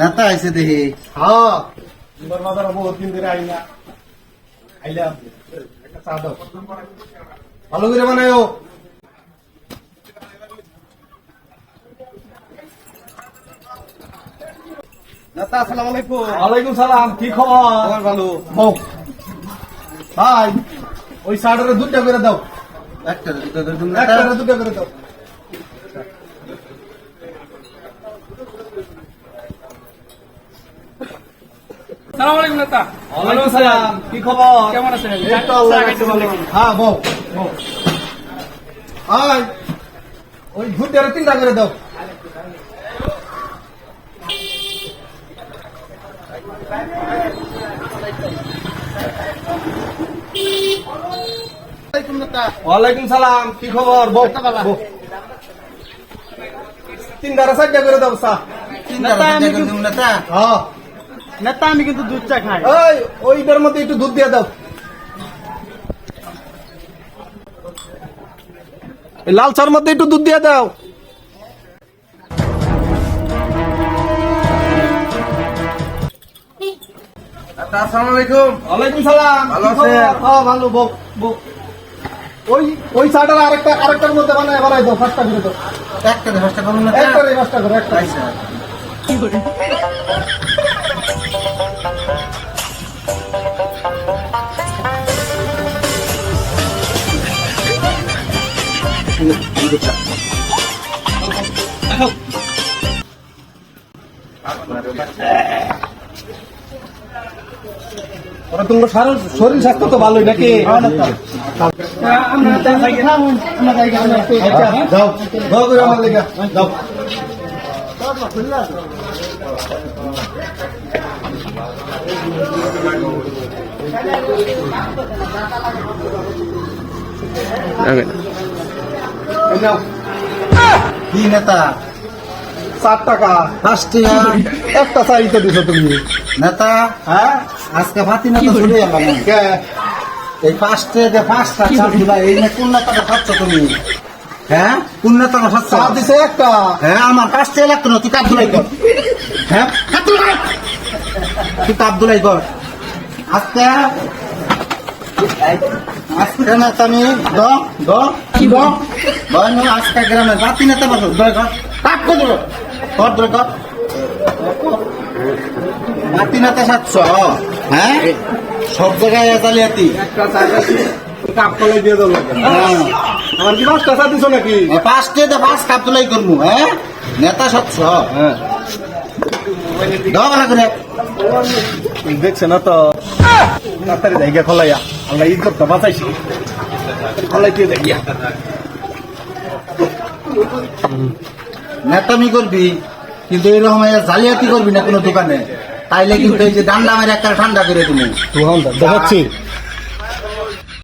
নেতা আইছে দেখি। হ্যাঁ। ভালো করে বানায়ও। নেতা আসসালামু আলাইকুম। ওয়ালাইকুম সালাম কি খবর? ভালো। ভাই ওই সাড়ে দুধটা করে দাও। একটা দুটো দুটো একটা নেতা করে দাও সালাম আলাইকুম নেতা। ওয়ালাইকুম সালাম কি খবর? কেমন আছেন। হ্যাঁ বউ বউ। আয়। ওই দুধটা তিনটা করে দাও। আলাইকুম নেতা ওয়ালাইকুম সালাম কি খবর। তিন ধারা চারটা করে দাও চা। নেতা আমি কিন্তু নেতা। হ্যাঁ। নেতা আমি কিন্তু দুধ চা খাই। ওই ওইটার মধ্যে একটু দুধ দিয়ে দাও। লাল চার মধ্যে একটু দুধ দিয়ে দাও। আসসালামু আলাইকুম। ওয়ালাইকুম সালাম ভালো আছেন? হ্যাঁ ভালো ওই ওই চাটার আরেকটা আরেকটার মধ্যে বানায় বানাই দাও পাঁচটা করে দাও। একটা দশটা করুন নেতা একটারে পাঁচটা করে একটা আইসা ওরা তোমার শরীর স্বাস্থ্য তো ভালোই নাকি? কি নেতা? চার টাকা ফার্স্টে একটা চাই তো দিছো তুমি নেতা হ্যাঁ আজকে ভাতি নেতা চলে গেলাম এই ফার্স্টে যে পাঁচটা চারগুলা এই না কোন নেতাটা খাচ্ছ তুমি হ্যাঁ কোন নেতাটা খাচ্ছ চা দিছে একটা হ্যাঁ আমার পাঁচটা লাগতো না তুই কাপ দুলাই কর হ্যাঁ। তুই কাপ দুলাই কর আজকে দ দ কি দ আজকে গ্রামে বাতি নেতা বসো দয় কাপ করে কর দয় কর। বাতি সাতশো হ্যাঁ? সব জায়গায় জালিয়াতি খাইছি, কাপ দিয়ে হ্যাঁ। আমার কি দিছো নাকি? পাঁচটে পাঁচ কাপ তুলাই করব হ্যাঁ? নেতা সাতশো হ্যাঁ। দেখছে না তো। তাড়াতাড়ি জায়গা খোলাইয়া আল্লাহ ইজ্জত তো বাঁচাইছি। খোলাই দিয়ে দেখিয়া নেতামি করবি, কিন্তু এরকম রকম জালিয়াতি করবি না কোনো দোকানে? তাইলে কিন্তু এই যে ডান্ডা মেরে একটা ঠান্ডা করে তুমি দেখাচ্ছি।